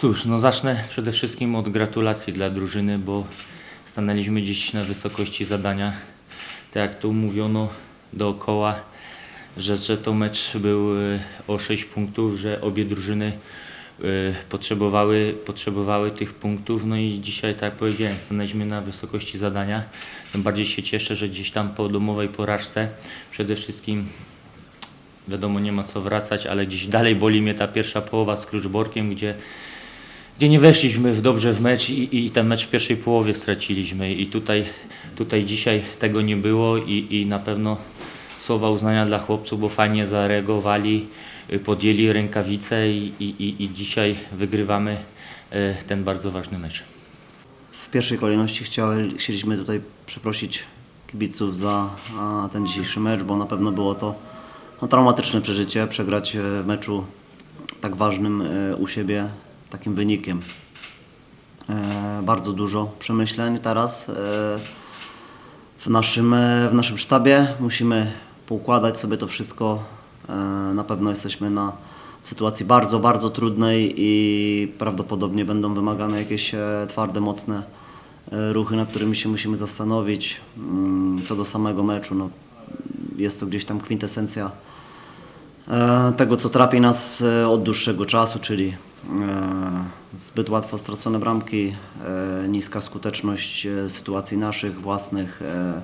Cóż, no zacznę przede wszystkim od gratulacji dla drużyny, bo stanęliśmy dziś na wysokości zadania. Tak jak to mówiono dookoła, że, to mecz był e, o 6 punktów, że obie drużyny e, potrzebowały, potrzebowały tych punktów. No i dzisiaj, tak jak powiedziałem, stanęliśmy na wysokości zadania. Tym bardziej się cieszę, że gdzieś tam po domowej porażce przede wszystkim wiadomo, nie ma co wracać, ale gdzieś dalej boli mnie ta pierwsza połowa z Kluczborkiem, gdzie, gdzie nie weszliśmy w dobrze w mecz i, i ten mecz w pierwszej połowie straciliśmy. I tutaj, tutaj dzisiaj tego nie było i, i na pewno słowa uznania dla chłopców, bo fajnie zareagowali, y, podjęli rękawice i, i, i, dzisiaj wygrywamy y, ten bardzo ważny mecz. W pierwszej kolejności chcieliśmy tutaj przeprosić kibiców za ten dzisiejszy mecz, bo na pewno było to no, traumatyczne przeżycie, przegrać e, w meczu tak ważnym u siebie takim wynikiem. E, bardzo dużo przemyśleń teraz e, w naszym, e, w naszym sztabie. Musimy poukładać sobie to wszystko. Na pewno jesteśmy na sytuacji bardzo, bardzo trudnej i prawdopodobnie będą wymagane jakieś twarde, mocne ruchy, nad którymi się musimy zastanowić. Mm, Co do samego meczu, no, jest to gdzieś tam kwintesencja tego, co trapi nas od dłuższego czasu, czyli zbyt łatwo stracone bramki, e, niska skuteczność e, sytuacji naszych, własnych e,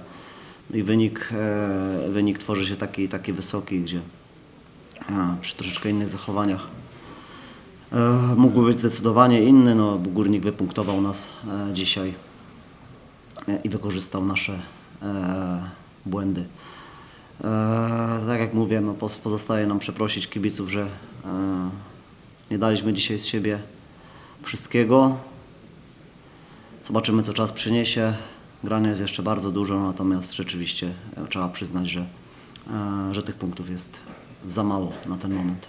i wynik, e, wynik tworzy się taki, taki wysoki, gdzie e, przy troszeczkę innych zachowaniach e, mógłby być zdecydowanie inny, no Górnik wypunktował nas e, dzisiaj e, i wykorzystał nasze e, błędy. E, tak jak mówię, no, pozostaje nam przeprosić kibiców, że e, nie daliśmy dzisiaj z siebie wszystkiego. Zobaczymy, co czas przyniesie. Grania jest jeszcze bardzo dużo, natomiast rzeczywiście e, trzeba przyznać, że, e, że tych punktów jest za mało na ten moment.